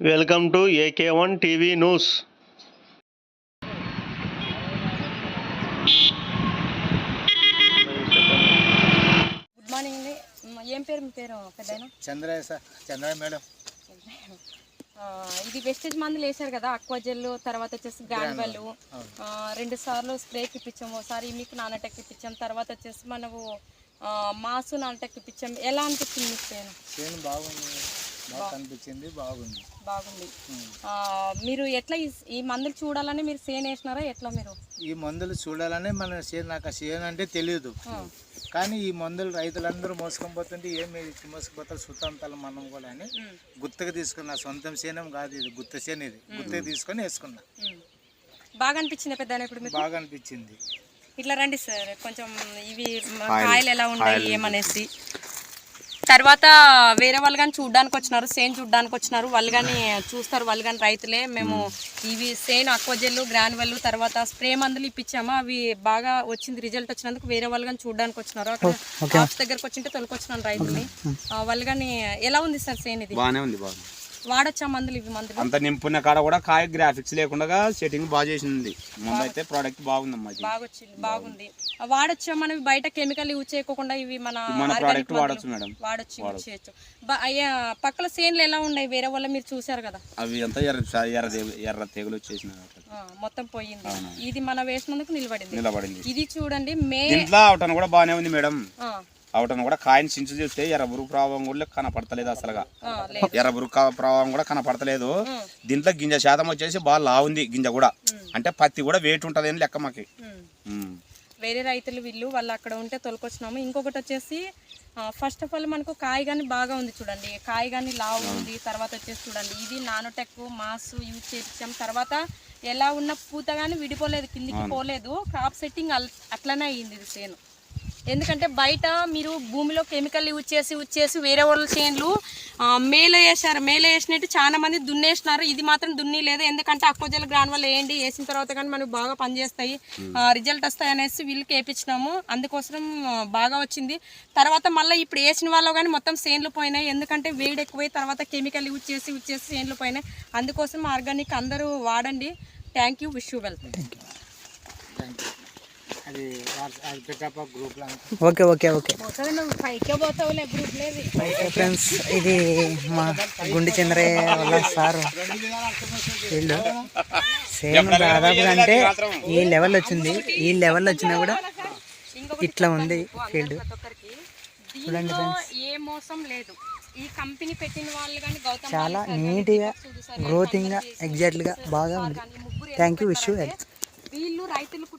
Welcome to AK one TV news. Good morning అండి. మ- ఏం పేరు మీ పేరు పెద్దయినా? Chandraiah sir Chandraiah madam. ఇది వెస్టేజ్ మందులు వేశారు కదా అక్వా జెల్ తర్వాత వచ్చేసి గ్రాన్వెల్ రెండు సార్లు స్ప్రేకి ఇప్పించాము. ఒకసారి మీకు నానటెక్ ఇప్పించాం తర్వాత వచ్చేసి మనము ఆ, మాసు నానటెక్ ఇప్పించాం. ఎలా అనిపించింది మీకు పేరు? చేను బాగుంది. బాగా కనిపించింది బాగుంది. బాగుంది. ఆ, మీరు ఎట్లా ఈ- ఈ మందులు చూడాలని మీరు సేన్ వేసినారా? ఎట్లా మీరు? ఈ మందులు చూడాలని మన చేను నాకు చేను అంటే తెలియదు కానీ ఈ మందులు రైతులందరూ మోసుకొని పోతుంటే ఏమి మోసుకుపోతారు? సుతాంతాలు మనం కూడా అని గుత్తగా తీసుకున్నా. సొంతం చేనం కాదు ఇది గుత్త చేను ఇది. గుత్తగా తీసుకొని వేసుకున్నా. బాగా అనిపించింది పెద్ద ఇప్పుడు మీకు? బాగా అనిపించింది. ఇట్లా రండి సార్ కొంచెం ఇవి కాయలు ఎలా ఉన్నాయి ఏమనేసి. తర్వాత వేరే వాళ్ళు కానీ చూడడానికి వచ్చినారు సేన్ చూడడానికి వచ్చినారు. వాళ్ళు కానీ చూస్తారు వాళ్ళు కానీ రైతులే. మేము ఇవి సేన్ అక్వజెల్లు గ్రాన్వెల్ తర్వాత స్ప్రే మందులు ఇప్పించాము. అవి బాగా వచ్చింది రిజల్ట్ వచ్చినందుకు వేరే వాళ్ళు కానీ చూడడానికి వచ్చినారు. అక్కడ షాప్స్ దగ్గరకు వచ్చింటే తొలకొచ్చినాను రైతుల్ని. ఆ, వాళ్ళు కానీ ఎలా ఉంది సార్ సేన్ ఇది? బాగానే ఉంది బాగా వాడొచ్చా మందులు? ఇవి మందులు? అంత నింపున్న కాడ కూడా కాయ గ్రాఫిక్స్ లేకుండా సెట్టింగ్ బాగా చేసింది. ముందు అయితే ప్రోడక్ట్ బాగుందమ్మా ఇది. బాగా వచ్చింది బాగుంది వాడొచ్చా మనం? బయట కెమికల్ యూజ్ చేయకుండా ఇవి మన మన ప్రోడక్ట్? వాడచ్చు మేడం. వాడొచ్చు యూజ్ చేయొచ్చు. పక్కల సేన్లు ఎలా ఉన్నాయి? వేరే వాళ్ళ మీరు చూసారు కదా? అవి అంతా ఎర్ర ఎర్ర తెగు- ఎర్ర తెగులు వచ్చేసిన మొత్తం పోయింది. ఇది మన వేసినందుకు నిలబడింది. నిలబడింది. ఇది చూడండి మే కూడా బాగానే ఉంది మేడం. ఆ, అవటం కూడా కాయని చించు చూస్తే ఎర్ర బురుగు ప్రభావం కూడా కనపడతలేదు అసలుగా. ఆ, లేదు. ఎర్ర బురుగు కా- ప్రభావం కూడా కనపడతలేదు. దీంట్లో గింజ శాతం వచ్చేసి బాగా లావుంది గింజ కూడా. అంటే పత్తి కూడా వెయిట్ ఉంటుంది అని లెక్క మాకి. వేరే రైతులు వీళ్ళు వాళ్ళు అక్కడ ఉంటే తొలకొచ్చినాము. ఇంకొకటి వచ్చేసి ఫస్ట్ ఆఫ్ ఆల్ మనకు కాయ కానీ బాగా ఉంది చూడండి. కాయ కానీ లావు ఉంది తర్వాత వచ్చేసి చూడండి. ఇది నానోటెక్ మాస్ యూజ్ చేయించాం తర్వాత ఎలా ఉన్న పూత కానీ విడిపోలేదు కిందికి పోలేదు. క్రాప్ సెట్టింగ్ అట్లనే అయ్యింది ఇది సేను. ఎందుకంటే బయట మీరు భూమిలో కెమికల్ యూజ్ చేసి యూజ్ చేసి వేరే వాళ్ళ చేన్లు మేలో వేసారు మేలో వేసినట్టు చాలా మంది దున్నేసినారు. ఇది మాత్రం దున్ని లేదు ఎందుకంటే అక్వజల గ్రాన్ వల్ల వేయండి వేసిన తర్వాత కానీ మనకు బాగా పనిచేస్తాయి. రిజల్ట్ వస్తాయి అనేసి వీళ్ళకి వేయించినాము అందుకోసం బాగా వచ్చింది. తర్వాత మళ్ళీ ఇప్పుడు వేసిన వాళ్ళు కానీ మొత్తం సేన్లు పోయినాయి. ఎందుకంటే వేడి ఎక్కువై తర్వాత కెమికల్ యూజ్ చేసి యూజ్ చేసి సేన్లు పోయినాయి. అందుకోసం ఆర్గానిక్ అందరూ వాడండి. Thank you wish you welcome అది వాట్స్- అది పెట్టప్ప గ్రూప్లో ఓకే ఓకే ఓకే. ఫ్రెండ్స్ ఇది మా గుండి చంద్రయ్య వాళ్ళ సారు. వీళ్ళు సేమ్ దాదాపుగా అంటే ఈ లెవెల్ వచ్చింది. ఈ లెవెల్ వచ్చినా కూడా ఇట్లా ఉంది ఫీల్డ్ ఏ మోసం లేదు. ఈ కంపెనీ పెట్టిన వాళ్ళు కానీ గౌతమ్ చాలా నీట్గా గ్రోతింగ్గా ఎగ్జాక్ట్గా బాగా ఉంది. థ్యాంక్ యూ విష్ యూ వీళ్ళు రైతులకు